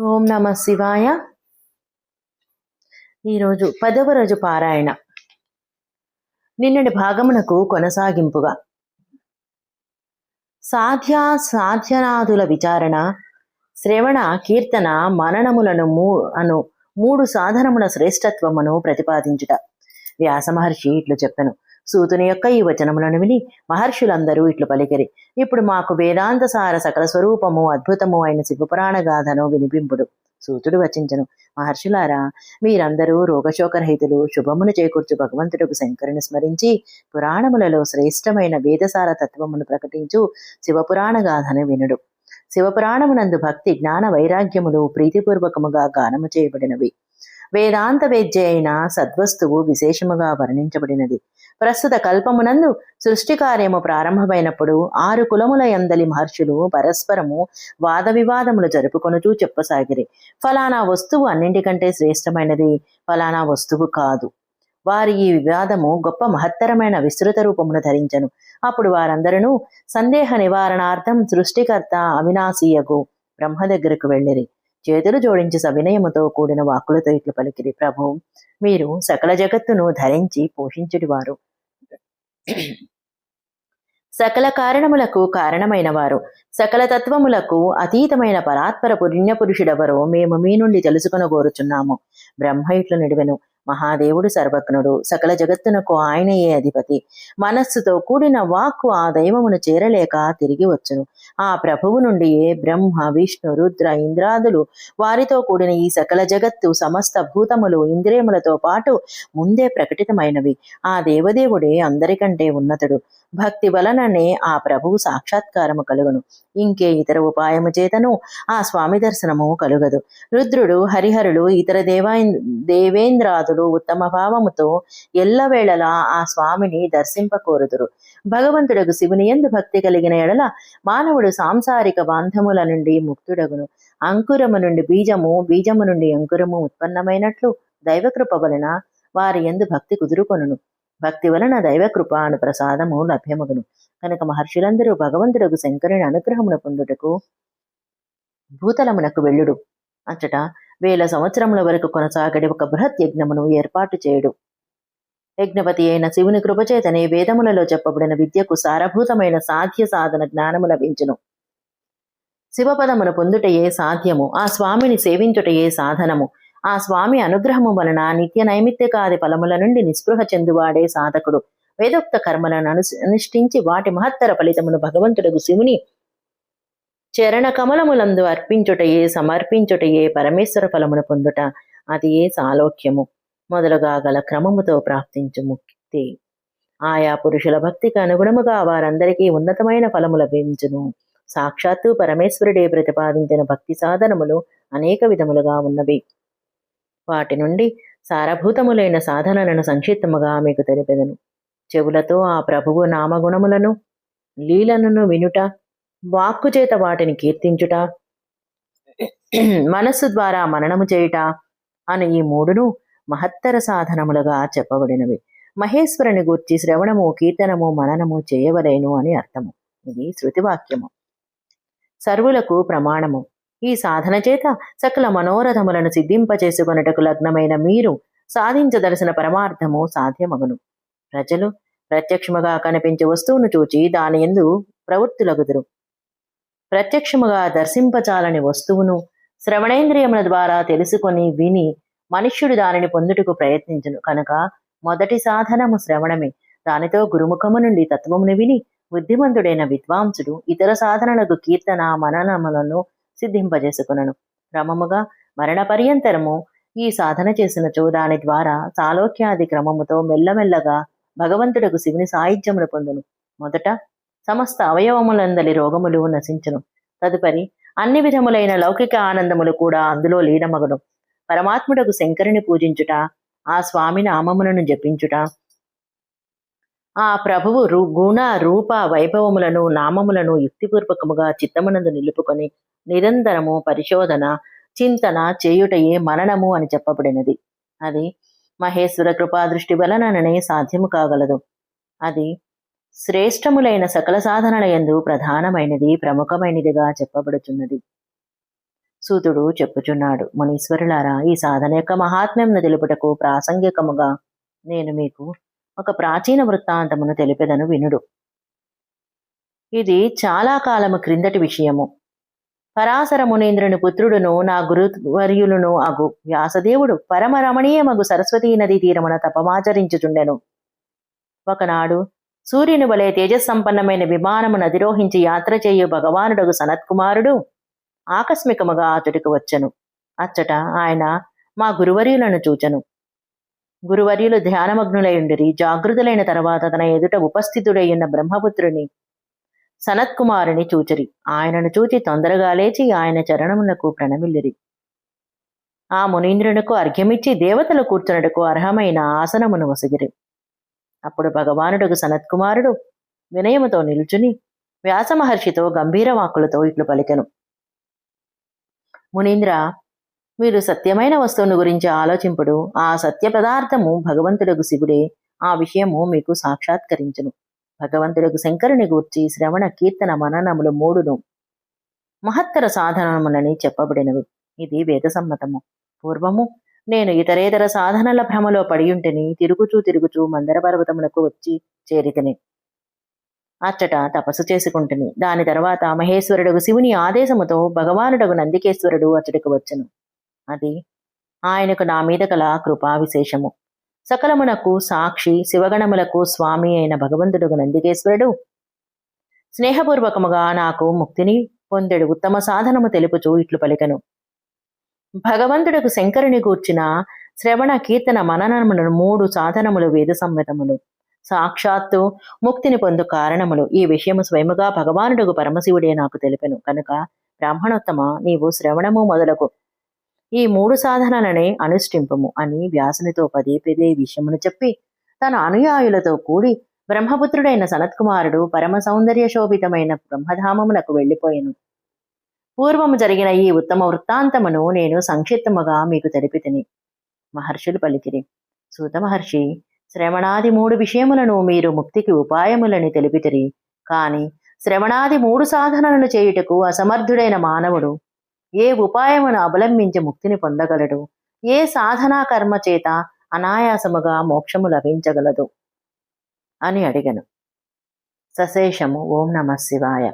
ఓం నమ శివాయ. ఈరోజు పదవ రోజు పారాయణ. నిన్నటి భాగమునకు కొనసాగింపుగా. సాధ్య సాధ్యనాదుల విచారణ శ్రవణ కీర్తన మననములను మూ అను మూడు సాధనముల శ్రేష్టత్వమును ప్రతిపాదించుట. వ్యాస మహర్షి ఇట్లు చెప్పెను. సూతుని యొక్క ఈ వచనములను విని మహర్షులందరూ ఇట్లు పలికిరి. ఇప్పుడు మాకు వేదాంత సార సకల స్వరూపము అద్భుతము అయిన శివపురాణ గాథను వినిపింపుడు. సూతుడు వచించను. మహర్షులారా మీరందరూ రోగశోకరహితులు శుభమును చేకూర్చు భగవంతుడుకు శంకరుని స్మరించి పురాణములలో శ్రేష్టమైన వేదసార తత్వమును ప్రకటించు శివపురాణ గాథను వినుడు. శివపురాణమునందు భక్తి జ్ఞాన వైరాగ్యములు ప్రీతిపూర్వకముగా గానము చేయబడినవి. వేదాంత వేద్య అయిన సద్వస్తువు విశేషముగా వర్ణించబడినది. ప్రస్తుత కల్పమునందు సృష్టి కార్యము ప్రారంభమైనప్పుడు ఆరు కులముల యందలి మహర్షులు పరస్పరము వాద వివాదములు జరుపుకొనుచూ చెప్పసాగిరి. ఫలానా వస్తువు అన్నింటికంటే శ్రేష్టమైనది ఫలానా వస్తువు కాదు. వారి ఈ వివాదము గొప్ప మహత్తరమైన విస్తృత రూపమును ధరించను. అప్పుడు వారందరూ సందేహ నివారణార్థం సృష్టికర్త అవినాశీయకు బ్రహ్మ దగ్గరకు వెళ్ళిరి. చేతులు జోడించి సవినయముతో కూడిన వాక్కులతో ఇట్లు పలికిరి ప్రభు మీరు సకల జగత్తును ధరించి పోషించుడివారు సకల కారణములకు కారణమైన వారు సకల తత్వములకు అతీతమైన పరాత్పర పుణ్యపురుషుడెవరో మేము మీ నుండి తెలుసుకొనగోరుచున్నాము. బ్రహ్మ ఇట్లు నిడివెను. మహాదేవుడు సర్వజ్ఞుడు. సకల జగత్తునకు ఆయనయే అధిపతి. మనస్సుతో కూడిన వాక్కు ఆ దైవమును చేరలేక తిరిగి వచ్చును. ఆ ప్రభువు నుండియే బ్రహ్మ విష్ణు రుద్ర ఇంద్రాదులు వారితో కూడిన ఈ సకల జగత్తు సమస్త భూతములు ఇంద్రియములతో పాటు ముందే ప్రకటితమైనవి. ఆ దేవదేవుడే అందరికంటే ఉన్నతుడు. భక్తి వలననే ఆ ప్రభువు సాక్షాత్కారము కలుగును. ఇంకే ఇతర ఉపాయము చేతను ఆ స్వామి దర్శనము కలుగదు. రుద్రుడు హరిహరులు ఇతర దేవా దేవేంద్రాదులు ఉత్తమ భావముతో ఎల్లవేళలా ఆ స్వామిని దర్శింపకోరుదురు. భగవంతుడకు శివుని ఎందు భక్తి కలిగిన ఎడల మానవుడు సాంసారిక బాంధముల నుండి ముక్తుడగును. అంకురము నుండి బీజము బీజము నుండి అంకురము ఉత్పన్నమైనట్లు దైవకృప వలన వారి ఎందు భక్తి కుదురుకొనును. భక్తి వలన దైవకృప అను ప్రసాదము లభ్యమగును. కనుక మహర్షులందరూ భగవంతుడకు శంకరుని అనుగ్రహమును పొందుటకు భూతలమునకు వెళ్ళుడు. అంచట వేల సంవత్సరముల వరకు కొనసాగడి ఒక బృహత్ యజ్ఞమును ఏర్పాటు చేయుడు. యజ్ఞపతి అయిన శివుని కృపచేతనే వేదములలో చెప్పబడిన విద్యకు సారభూతమైన సాధ్య సాధన జ్ఞానము లభించును. శివపదమును పొందుటయే సాధ్యము ఆ స్వామిని సేవించుటయే సాధనము. ఆ స్వామి అనుగ్రహము వలన నిత్య నైమిత్తికాది ఫలముల నుండి నిస్పృహ చెందువాడే సాధకుడు. వేదోక్త కర్మలను అను అనుష్ఠించి వాటి మహత్తర ఫలితమును భగవంతుడు శివుని చరణ కమలములందు అర్పించుటయే సమర్పించుటయే పరమేశ్వర ఫలమును పొందుట అది ఏ సాలోక్యము. మొదలుగా గల క్రమముతో ప్రాప్తించు ముక్తి. ఆయా పురుషుల భక్తికి అనుగుణముగా వారందరికీ ఉన్నతమైన ఫలము లభించును. సాక్షాత్తు పరమేశ్వరుడే ప్రతిపాదించిన భక్తి సాధనములు అనేక విధములుగా ఉన్నవి. వాటి నుండి సారభూతములైన సాధనలను సంక్షిప్తముగా మీకు తెలిపెదను. చెవులతో ఆ ప్రభువు నామగుణములను లీలలను వినుట వాక్కు చేత వాటిని కీర్తించుట మనస్సు ద్వారా మననము చేయుట అని ఈ మూడును మహత్తర సాధనములుగా చెప్పబడినవి. మహేశ్వరుని గూర్చి శ్రవణము కీర్తనము మననము చేయవలేను అని అర్థము. ఇది శృతివాక్యము. సర్వులకు ప్రమాణము. ఈ సాధన చేత సకల మనోరథములను సిద్ధింపచేసుకొనుటకు లగ్నమైన మీరు సాధించదలసిన పరమార్థము సాధ్యమగును. ప్రజలు ప్రత్యక్షముగా కనిపించే వస్తువును చూచి దాని ఎందు ప్రవృత్తులగుదురు. ప్రత్యక్షముగా దర్శింపచాలని వస్తువును శ్రవణేంద్రియముల ద్వారా తెలుసుకొని విని మనుష్యుడు దానిని పొందుటకు ప్రయత్నించును. కనుక మొదటి సాధనము శ్రవణమే. దానితో గురుముఖము నుండి తత్వమును విని బుద్ధిమంతుడైన విద్వాంసుడు ఇతర సాధనలకు కీర్తన మననములను సిద్ధింపజేసుకునను. క్రమముగా మరణ పర్యంతరము ఈ సాధన చేసినచో దాని ద్వారా సాలోక్యాది క్రమముతో మెల్లమెల్లగా భగవంతుడకు శివుని సాహిత్యమును పొందును. మొదట సమస్త అవయవములందలి రోగములు నశించును. తదుపరి అన్ని విధములైన లౌకిక ఆనందములు కూడా అందులో లీనమగును. పరమాత్ముడకు శంకరుని పూజించుట ఆ స్వామి నామములను జపించుట ఆ ప్రభువు రు గుణ రూప వైభవములను నామములను యుక్తిపూర్వకముగా చిత్తమునందు నిలుపుకొని నిరంతరము పరిశోధన చింతన చేయుటయే మననము అని చెప్పబడినది. అది మహేశ్వర కృపా దృష్టి వలననే సాధ్యము కాగలదు. అది శ్రేష్టములైన సకల సాధనల ఎందు ప్రధానమైనది ప్రముఖమైనదిగా చెప్పబడుచున్నది. సూతుడు చెప్పుచున్నాడు మునీశ్వరులారా ఈ సాధన యొక్క మహాత్మ్యంను తెలుపుటకు ప్రాసంగికముగా నేను మీకు ఒక ప్రాచీన వృత్తాంతమును తెలిపెదను వినుడు. ఇది చాలా కాలము క్రిందటి విషయము. పరాశర మునేంద్రుని పుత్రుడును నా గురువర్యులును అగు. వ్యాసదేవుడు పరమ రమణీయమగు సరస్వతీ నదీ తీరమున తపమాచరించుచుండెను. ఒకనాడు సూర్యుని వలె తేజస్సంపన్నమైన విమానమును అధిరోహించి యాత్ర చేయు భగవానుడగు సనత్కుమారుడు ఆకస్మికముగా అతడికి వచ్చెను. అచ్చట ఆయన మా గురువర్యులను చూచెను. గురువర్యులు ధ్యానమగ్నులయుండిరి జాగృతులైన తర్వాత తన ఎదుట ఉపస్థితుడయ్యున్న బ్రహ్మపుత్రుని సనత్కుమారుని చూచిరి. ఆయనను చూచి తొందరగా లేచి ఆయన చరణములకు ప్రణమిల్లిరి. ఆ మునీంద్రునకు అర్ఘ్యమిచ్చి దేవతలు కూర్చున్నటకు అర్హమైన ఆసనమును వసిగిరి. అప్పుడు భగవానుడుకు సనత్కుమారుడు వినయముతో నిల్చుని వ్యాసమహర్షితో గంభీర వాక్కులతో ఇట్లు పలికెను. మునీంద్ర మీరు సత్యమైన వస్తువును గురించి ఆలోచింపుడు ఆ సత్య పదార్థము భగవంతుడకు శివుడే ఆ విషయము మీకు సాక్షాత్కరించును. భగవంతుడు శంకరుని గూర్చి శ్రవణ కీర్తన మననములు మూడును మహత్తర సాధనములని చెప్పబడినవి. ఇది వేదసమ్మతము. పూర్వము నేను ఇతరేతర సాధనల భ్రమలో పడియుంటిని తిరుగుచూ తిరుగుచూ మందర పర్వతములకు వచ్చి చేరితిని. అచ్చట తపస్సు చేసుకుంటుని. దాని తర్వాత మహేశ్వరుడు శివుని ఆదేశముతో భగవానుడగు నందికేశ్వరుడు అచ్చటికి వచ్చును. అది ఆయనకు నా మీద కల కృపా విశేషము సకలమునకు సాక్షి శివగణములకు స్వామి అయిన భగవంతుడు నందికేశ్వరుడు. స్నేహపూర్వకముగా నాకు ముక్తిని పొందెడు ఉత్తమ సాధనము తెలుపుచూ ఇట్లు పలికను. భగవంతుడకు శంకరుని గూర్చిన శ్రవణ కీర్తన మననములను మూడు సాధనములు వేద సంహితములు సాక్షాత్తు ముక్తిని పొందు కారణములు ఈ విషయము స్వయముగా భగవానుడుగు పరమశివుడే నాకు తెలిపెను. కనుక బ్రాహ్మణోత్తమ నీవు శ్రవణము మొదలకు ఈ మూడు సాధనలనే అనుష్ఠింపము అని వ్యాసునితో పదే పదే విషయమును చెప్పి తన అనుయాయులతో కూడి బ్రహ్మపుత్రుడైన సనత్కుమారుడు పరమ సౌందర్య శోభితమైన బ్రహ్మధామమునకు వెళ్ళిపోయెను. పూర్వము జరిగిన ఈ ఉత్తమ వృత్తాంతమును నేను సంక్షిప్తముగా మీకు తెలిపితిని. మహర్షులు పలికిరి సూత మహర్షి శ్రవణాది మూడు విషయములను మీరు ముక్తికి ఉపాయములని తెలిపితిరి. కాని శ్రవణాది మూడు సాధనలను చేయుటకు అసమర్థుడైన మానవుడు ఏ ఉపాయమును అవలంబించి ముక్తిని పొందగలడు? ఏ సాధనా కర్మ చేత అనాయాసముగా మోక్షము లభించగలదు? అని అడిగను. సశేషము. ఓం నమ శివాయ.